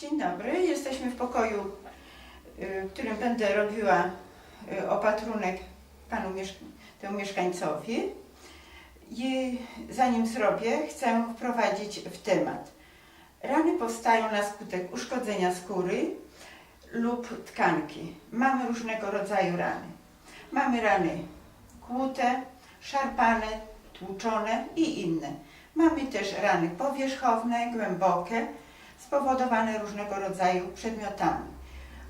Dzień dobry, jesteśmy w pokoju, y, w którym będę robiła y, opatrunek panu temu mieszkańcowi. I zanim zrobię, chcę wprowadzić w temat. Rany powstają na skutek uszkodzenia skóry lub tkanki. Mamy różnego rodzaju rany. Mamy rany kłute, szarpane, tłuczone i inne. Mamy też rany powierzchowne, głębokie, spowodowane różnego rodzaju przedmiotami.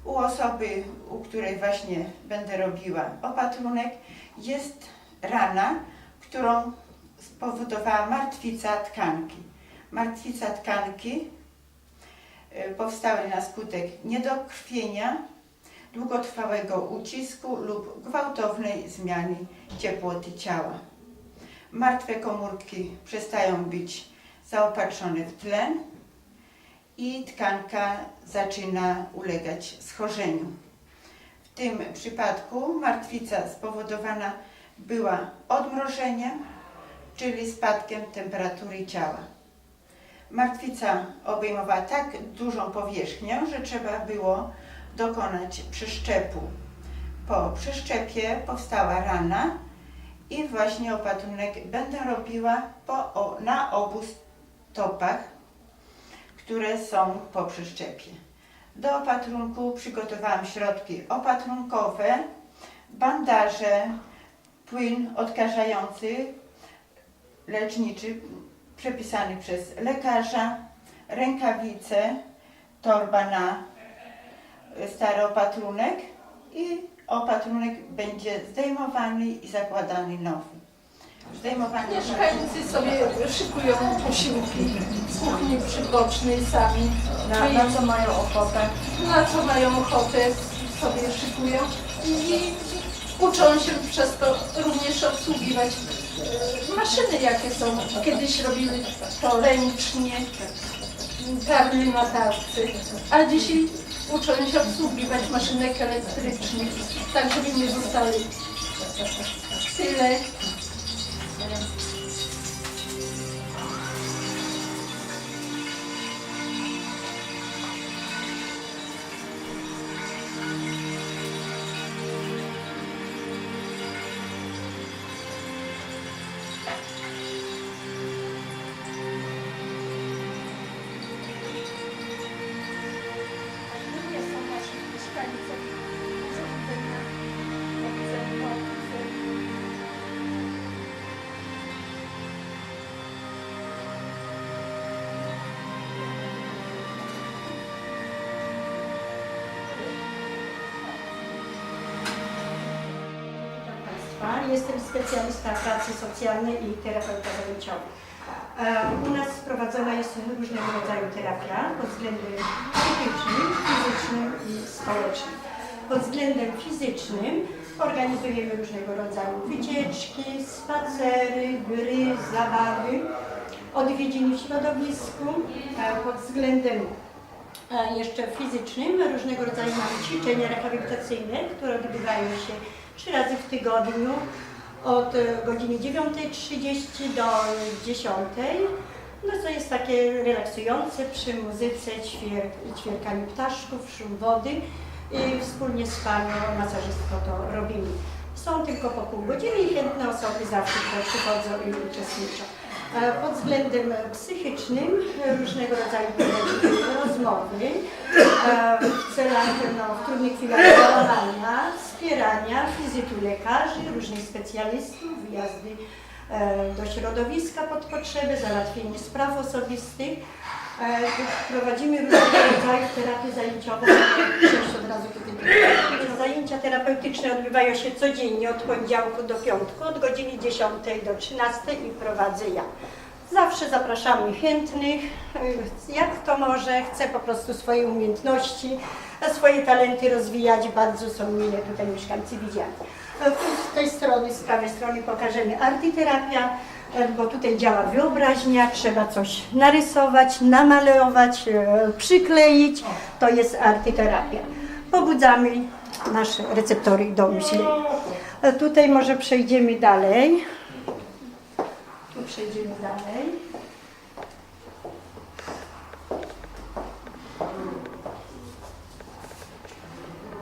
U osoby, u której właśnie będę robiła opatrunek, jest rana, którą spowodowała martwica tkanki. Martwica tkanki y, powstały na skutek niedokrwienia, długotrwałego ucisku lub gwałtownej zmiany ciepłoty ciała. Martwe komórki przestają być zaopatrzone w tlen, i tkanka zaczyna ulegać schorzeniu. W tym przypadku martwica spowodowana była odmrożeniem, czyli spadkiem temperatury ciała. Martwica obejmowała tak dużą powierzchnię, że trzeba było dokonać przeszczepu. Po przeszczepie powstała rana i właśnie opatrunek będę robiła po, o, na obu stopach które są po przeszczepie. Do opatrunku przygotowałam środki opatrunkowe, bandaże, płyn odkażający, leczniczy przepisany przez lekarza, rękawice, torba na stary opatrunek i opatrunek będzie zdejmowany i zakładany nowy. Mieszkańcy sobie szykują posiłki z kuchni przybocznej sami. Na, na co mają ochotę? na co mają ochotę sobie szykują i uczą się przez to również obsługiwać e, maszyny jakie są. Kiedyś robili to ręcznie, tarli na tarcy, a dzisiaj uczą się obsługiwać maszynek elektrycznych, tak żeby nie zostali tyle Jestem specjalista pracy socjalnej i terapeuta zajęciowy. E, U nas prowadzona jest różnego rodzaju terapia pod względem psychicznym, fizycznym i społecznym. Pod względem fizycznym organizujemy różnego rodzaju wycieczki, spacery, gry, zabawy, odwiedziny w środowisku. E, Pod względem a jeszcze fizycznym. Różnego rodzaju mamy ćwiczenia rehabilitacyjne, które odbywają się trzy razy w tygodniu od e, godziny 9.30 do 10.00. No co jest takie relaksujące przy muzyce, ćwier, ćwierkaniu ptaszków, szum wody i wspólnie z panią masażystką to robimy. Są tylko po pół godziny i chętne osoby zawsze przychodzą i uczestniczą. E, Pod względem psychicznym e, różnego rodzaju rozmowy w celach no, w trudnych chwilach działania, wspierania, wizytu lekarzy, różnych specjalistów, wyjazdy do środowiska pod potrzeby, załatwienie spraw osobistych. E, Prowadzimy różnego rodzaju terapie zajęciowe. Przejść od razu. Zajęcia terapeutyczne odbywają się codziennie od poniedziałku do piątku, od godziny 10 do 13 i prowadzę ja. Zawsze zapraszamy chętnych, jak kto może, chce po prostu swoje umiejętności, swoje talenty rozwijać. Bardzo są mile tutaj mieszkańcy widziani. Z tej strony, z prawej strony pokażemy artyterapia, bo tutaj działa wyobraźnia, trzeba coś narysować, namalować, e, przykleić. To jest artyterapia. Pobudzamy nasze receptory do myślenia. E, Tutaj może przejdziemy dalej. Tu przejdziemy dalej.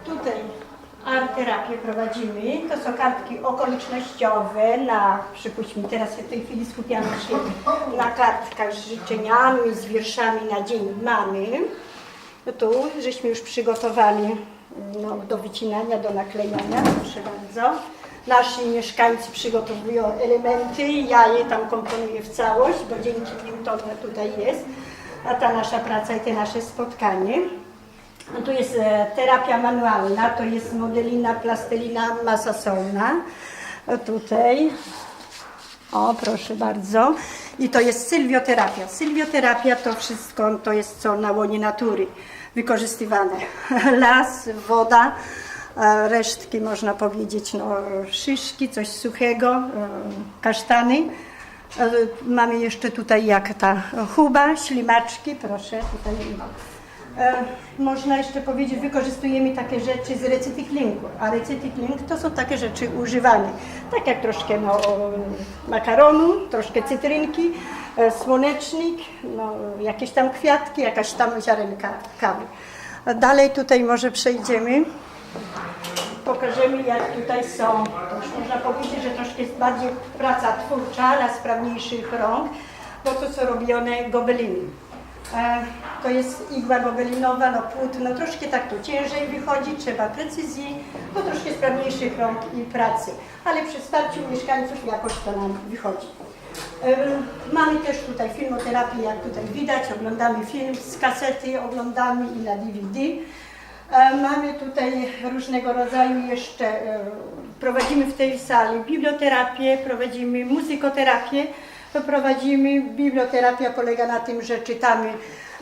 tutaj art-terapię prowadzimy. To są kartki okolicznościowe na, przypuśćmy, teraz w tej chwili skupiamy się na kartkach z życzeniami, z wierszami na dzień mamy. No tu żeśmy już przygotowali no, do wycinania, do naklejania, proszę bardzo. Nasi mieszkańcy przygotowują elementy, ja je tam komponuję w całość, bo dzięki nim to tutaj jest. A ta nasza praca i te nasze spotkanie. No tu jest e, terapia manualna, to jest modelina, plastelina, masa solna. O, tutaj. O, proszę bardzo. I to jest sylwioterapia. Sylwioterapia to wszystko, to jest co na łonie natury wykorzystywane. Las, woda, e, resztki można powiedzieć, no, szyszki, coś suchego, e, kasztany. E, Mamy jeszcze tutaj jak ta chuba, ślimaczki, proszę tutaj. E, Można jeszcze powiedzieć, wykorzystujemy takie rzeczy z recyklingu, a recykling to są takie rzeczy używane, tak jak troszkę no, makaronu, troszkę cytrynki, e, słonecznik, no, jakieś tam kwiatki, jakaś tam ziarenka kawy. Dalej tutaj może przejdziemy, pokażemy jak tutaj są, można powiedzieć, że troszkę jest bardziej praca twórcza dla sprawniejszych rąk, bo to są robione gobeliny. E, To jest igła gobelinowa, no płótno, troszkę tak to ciężej wychodzi, trzeba precyzji, no troszkę sprawniejszych rąk i pracy, ale przy wsparciu mieszkańców jakoś to nam wychodzi. Em, Mamy też tutaj filmoterapię, jak tutaj widać, oglądamy film z kasety, oglądamy i na DVD. E, Mamy tutaj różnego rodzaju jeszcze, e, prowadzimy w tej sali biblioterapię, prowadzimy muzykoterapię, prowadzimy. Biblioterapia polega na tym, że czytamy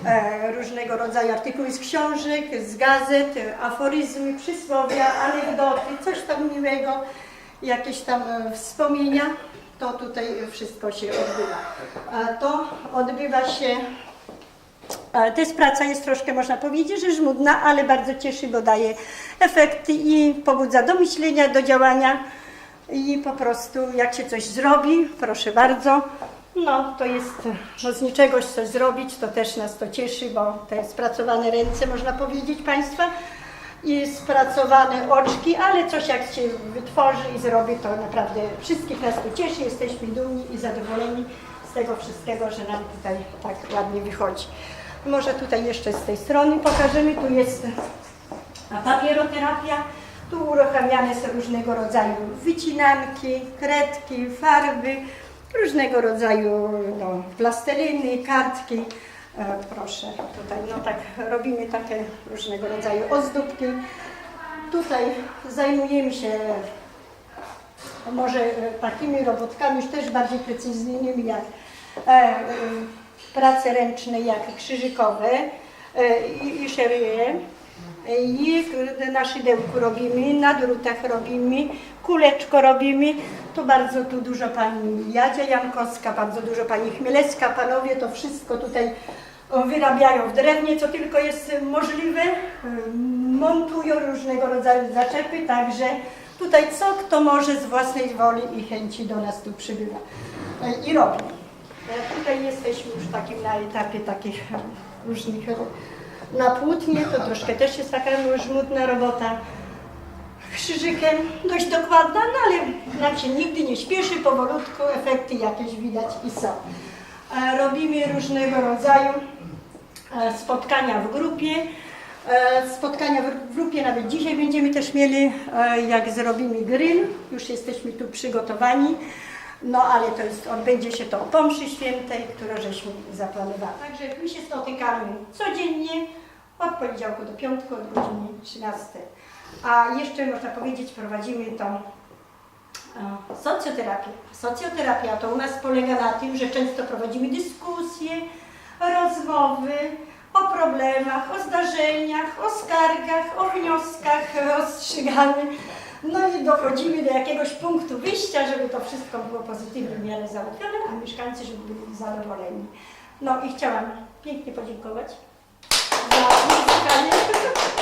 e, różnego rodzaju artykuły z książek, z gazet, aforyzmy, przysłowia, anegdoty, coś tam miłego, jakieś tam e, wspomnienia. To tutaj wszystko się odbywa. A to odbywa się E, To jest praca, jest troszkę można powiedzieć, że żmudna, ale bardzo cieszy, bo daje efekty i pobudza do myślenia, do działania. I po prostu jak się coś zrobi, proszę bardzo, no to jest no, z niczego coś zrobić, to też nas to cieszy, bo jest spracowane ręce, można powiedzieć Państwa, i spracowane oczki, ale coś jak się wytworzy i zrobi, to naprawdę wszystkich nas to cieszy, jesteśmy dumni i zadowoleni z tego wszystkiego, że nam tutaj tak ładnie wychodzi. Może tutaj jeszcze z tej strony pokażemy, tu jest papieroterapia, tu uruchamiane są różnego rodzaju wycinanki, kredki, farby, różnego rodzaju no, plasteliny, kartki. E, proszę, tutaj no tak robimy takie różnego rodzaju ozdóbki. Tutaj zajmujemy się może e, takimi robotkami już też bardziej precyzyjnymi jak e, e, prace ręczne, jak krzyżykowe e, i, i szeryje. I na szydełku robimy, na drutach robimy, kuleczko robimy. Tu bardzo tu dużo pani Jadzia Jankowska, bardzo dużo pani Chmielewska, panowie to wszystko tutaj o, wyrabiają w drewnie, co tylko jest możliwe. Montują różnego rodzaju zaczepy, także tutaj co kto może z własnej woli i chęci do nas tu przybywa e, i robi. E, Tutaj jesteśmy już takim na etapie takich e, różnych e, na płótnie, to troszkę też jest taka żmudna robota. Krzyżykiem dość dokładna, no ale nam się nigdy nie śpieszy, powolutku efekty jakieś widać i są. E, Robimy różnego rodzaju e, spotkania w grupie. E, Spotkania w grupie nawet dzisiaj będziemy też mieli, jak zrobimy grill, już jesteśmy tu przygotowani. No ale to jest, odbędzie się to po mszy świętej, którą żeśmy zaplanowali. Także my się spotykamy codziennie od poniedziałku do piątku, od godziny 13. A jeszcze można powiedzieć, prowadzimy tą e, socjoterapię. Socjoterapia to u nas polega na tym, że często prowadzimy dyskusje, rozmowy o problemach, o zdarzeniach, o skargach, o wnioskach rozstrzygamy. No i dochodzimy do jakiegoś punktu wyjścia, żeby to wszystko było pozytywnie w miarę załatwione, a mieszkańcy, żeby byli zadowoleni. No i chciałam pięknie podziękować za spotkanie.